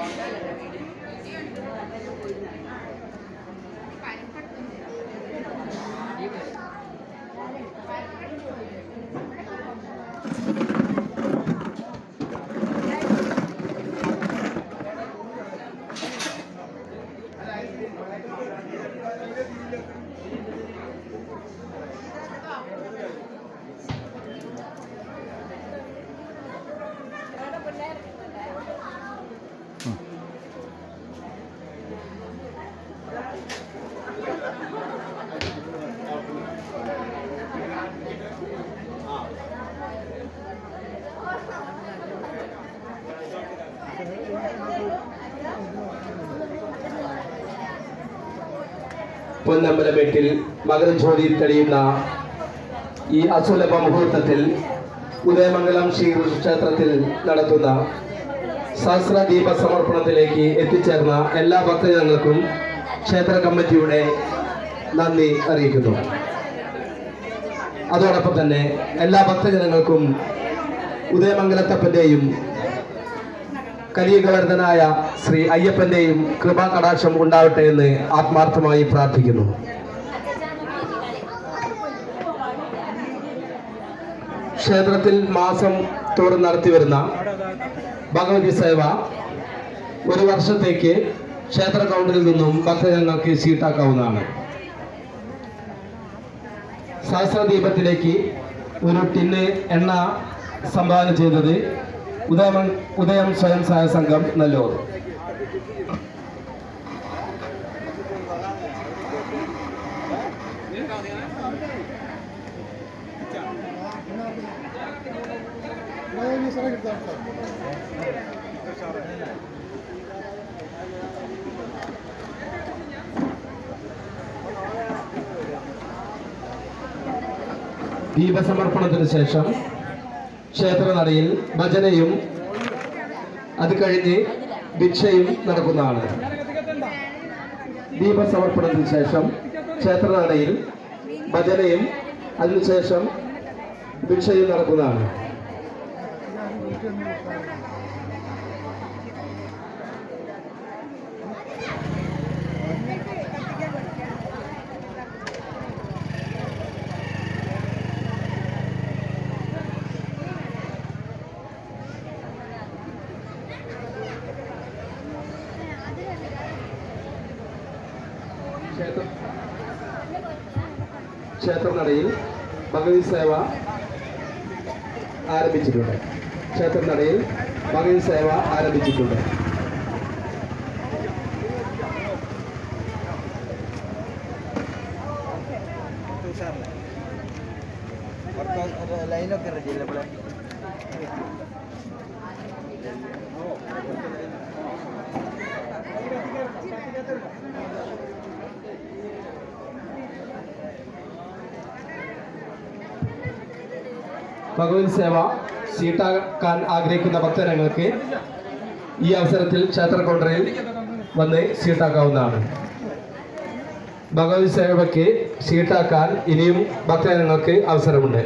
Thank you. പൊന്നമ്പലമേട്ടിൽ Makarajyothi തെളിയുന്ന ഈ അസുലഭ മുഹൂർത്തത്തിൽ ഉദയമംഗലം ശ്രീ ക്ഷേത്രത്തിൽ നടത്തുന്ന സഹസ്രദീപ സമർപ്പണത്തിലേക്ക് എത്തിച്ചേർന്ന എല്ലാ ഭക്തജനങ്ങൾക്കും ക്ഷേത്ര കമ്മിറ്റിയുടെ നന്ദി അറിയിക്കുന്നു. അതോടൊപ്പം തന്നെ എല്ലാ ഭക്തജനങ്ങൾക്കും ഉദയമംഗലത്തപ്പന്റെയും കലിയുഗവർദ്ധനായ ശ്രീ അയ്യപ്പന്റെയും കൃപാ കടാക്ഷം ഉണ്ടാവട്ടെ എന്ന് ആത്മാർത്ഥമായി പ്രാർത്ഥിക്കുന്നു. ക്ഷേത്രത്തിൽ മാസം തോറും നടത്തിവരുന്ന ഭഗവതി സേവ ഒരു വർഷത്തേക്ക് ക്ഷേത്ര കൗണ്ടറിൽ നിന്നും ഭക്തജനങ്ങൾക്ക് സീട്ടാക്കാവുന്നതാണ് സഹസ്രദീപത്തിലേക്ക് ഒരു ടിന്ന് എണ്ണ സംഭാവന ചെയ്തത് ഉദയം ഉദയം സ്വയം സഹായ സംഘം നല്ലൂർ. ദീപസമർപ്പണത്തിന് ശേഷം ക്ഷേത്രനടയിൽ ഭജനയും അത് കഴിഞ്ഞ് ഭിക്ഷയും നടക്കുന്നതാണ്. ദീപസമർപ്പണത്തിന് ശേഷം ക്ഷേത്രനടയിൽ ഭജനയും അതിനുശേഷം ഭിക്ഷയും നടക്കുന്നതാണ്. ക്ഷേത്രനടയിൽ ഭഗവതി സേവ ആരംഭിച്ചിട്ടുണ്ട്. ക്ഷേത്രനടയിൽ ഭഗവതി സേവ ആരംഭിച്ചിട്ടുണ്ട്. ലൈനൊക്കെ ഭഗവതി സേവ സീട്ടാക്കാൻ ആഗ്രഹിക്കുന്ന ഭക്തജനങ്ങൾക്ക് ഈ അവസരത്തിൽ ക്ഷേത്ര കൗണ്ടറിൽ വന്ന് സീട്ടാക്കാവുന്നതാണ്. ഭഗവതി സേവയ്ക്ക് സീട്ടാക്കാൻ ഇനിയും ഭക്തജനങ്ങൾക്ക് അവസരമുണ്ട്.